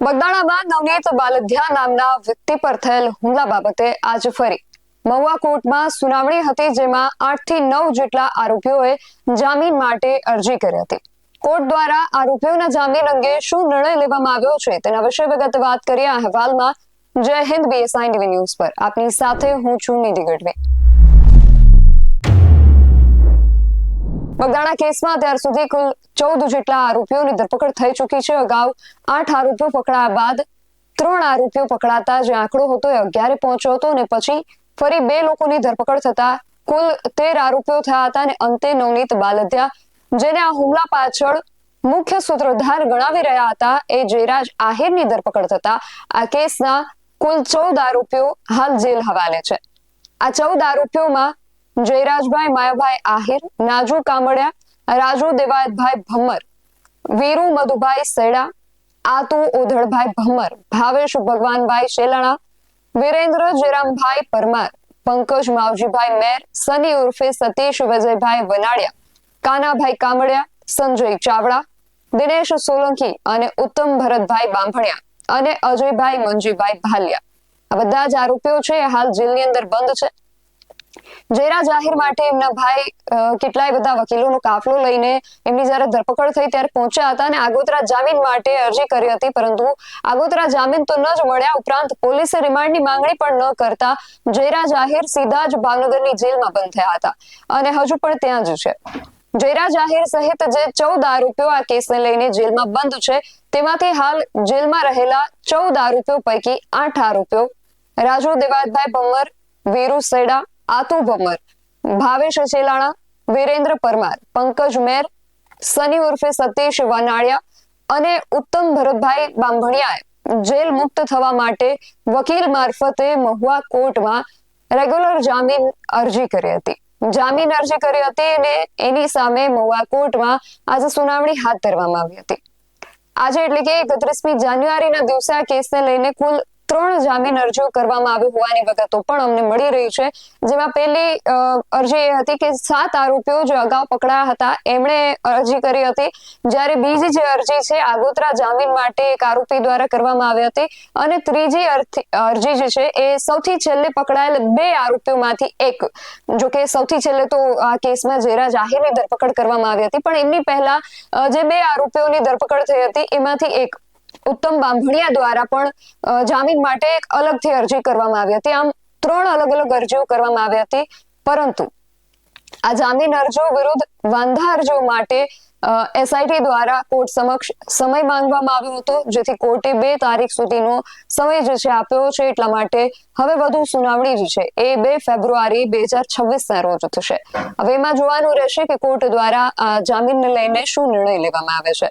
બગદાણામાં નવનીત બાલધ્યા નામના વ્યક્તિ પર થયેલ હુમલા બાબતે આજ ફરી મહુવા કોર્ટમાં સુનાવણી હતી જેમાં આઠથી નવ જેટલા આરોપીઓએ જામીન માટે અરજી કરી હતી. કોર્ટ દ્વારા આરોપીઓના જામીન અંગે શું નિર્ણય લેવામાં આવ્યો છે તેના વિશે વિગત વાત કરીએ અહેવાલમાં. જય હિન્દ બીએસઆઈ ટીવી ન્યૂઝ પર. આપની સાથે હું છું નિધિ ગઢવી. બગદાણા કેસમાં અત્યાર સુધી કુલ ચૌદ જેટલા આરોપીઓની ધરપકડ થઈ ચૂકી છે. અગાઉ આઠ આરોપીઓ પકડાયા બાદ ત્રણ આરોપીઓ પકડાતા જે આંકડો હતો, એ અગિયારે પહોંચ્યો હતો અને પછી ફરી બે લોકોની ધરપકડ થતા કુલ તેર આરોપીઓ થયા હતા અને અંતે નવનીત બાલધ્યા જેને આ હુમલા પાછળ મુખ્ય સૂત્રધાર ગણાવી રહ્યા હતા, એ જયરાજ આહિરની ધરપકડ થતા આ કેસના કુલ ચૌદ આરોપીઓ હાલ જેલ હવાલે છે. આ ચૌદ આરોપીઓમાં જયરાજભાઈ, માયાભાઈ આહિર, નાજુ કામડિયા રાજુ દેવાયતભાઈ ભમર, વીરુ મધુભાઈ સેડા, આતુ ઓધળભાઈ ભમર, ભાવેશ ભગવાનભાઈ શેલાણા, વિરેન્દ્ર જયરામભાઈ પરમાર, પંકજ માવજીભાઈ મેર, સની ઉર્ફે સતીશ વિજયભાઈ વનાડિયા, કાનાભાઈ કામડિયા સંજય ચાવડા, દિનેશ સોલંકી અને ઉત્તમ ભરતભાઈ બાંભણિયા અને અજયભાઈ મંજીભાઈ ભાલિયા. આ બધા જ આરોપીઓ છે હાલ જેલની અંદર બંધ છે. જયરા જાહેર માટે એમના ભાઈ કેટલાય બધા વકીલોનો કાફલો લઈને એમની જ્યારે ધરપકડ થઈ ત્યારે પહોંચ્યા હતા અને આગોતરા જામીન માટે અરજી કરી હતી. પરંતુ આગોતરા જામીન તો ન જ મળ્યા. ઉપરાંત પોલીસે રિમાન્ડની માંગણી પણ ન કરતા જયરા જાહેર સીધા જ ભાવનગરની જેલમાં બંધ થયા હતા. અને હજુ પણ ત્યાં જ છે. જયરા જાહેર સહિત જે ચૌદ આરોપીઓ આ કેસને લઈને જેલમાં બંધ છે, તેમાંથી હાલ જેલમાં રહેલા ચૌદ આરોપીઓ પૈકી આઠ આરોપીઓ રાજુ દેવાયતભાઈ ભમ્મર વીરુ સેડા આતુ ભમર. ભાવેશ અચેલાણા વીરેન્દ્ર પરમાર, પંકજ મેર, સની ઉર્ફે સતીશ વનાળિયા અને ઉત્તમ ભરતભાઈ બાંભણિયાએ જેલ મુક્ત થવા માટે વકીલ મારફતે મહુવા કોર્ટમાં રેગ્યુલર જામીન અરજી કરી હતી. જામીન અરજી કરી હતી અને એની સામે મહુવા કોર્ટમાં આજે સુનાવણી હાથ ધરવામાં આવી હતી. આજે એટલે કે એકત્રીસમી જાન્યુઆરીના દિવસે આ કેસને લઈને કુલ ત્રણ જામીન અરજીઓ કરવામાં આવી હોવાની વિગતો પણ અમને મળી રહી છે. જેમાં પહેલી અરજી એ હતી કે સાત આરોપીઓ જે અગાઉ પકડાયા હતા. એમણે અરજી કરી હતી. જ્યારે બીજી જે અરજી છે, આગોતરા જામીન માટે એક આરોપી દ્વારા કરવામાં આવી હતી. અને ત્રીજી અરજી જે છે, એ સૌથી છેલ્લે પકડાયેલ બે આરોપીઓમાંથી એક, જો કે સૌથી છેલ્લે તો આ કેસમાં જેરા જાહેરની ધરપકડ કરવામાં આવી હતી. પણ એમની પહેલા જે બે આરોપીઓની ધરપકડ થઈ હતી, એમાંથી એક ઉત્તમ બાંભણિયા દ્વારા પણ જામીન માટે એક અલગથી અરજી કરવામાં આવી હતી. આમ, ત્રણ અલગ અલગ અરજીઓ કરવામાં આવી હતી. પરંતુ, આ જામીન અરજીઓ વિરુદ્ધ વાંધા અરજીઓ માટે એસઆઈટી દ્વારા કોર્ટ સમક્ષ સમય માંગવામાં આવ્યો હતો, જેથી કોર્ટે બે તારીખ સુધીનો સમય જે છે આપ્યો છે, એટલા માટે હવે વધુ સુનાવણી જે છે એ બે ફેબ્રુઆરી બે હજાર છવ્વીસના રોજ થશે. હવે એમાં જોવાનું રહેશે કે કોર્ટ દ્વારા આ જામીનને લઈને શું નિર્ણય લેવામાં આવે છે.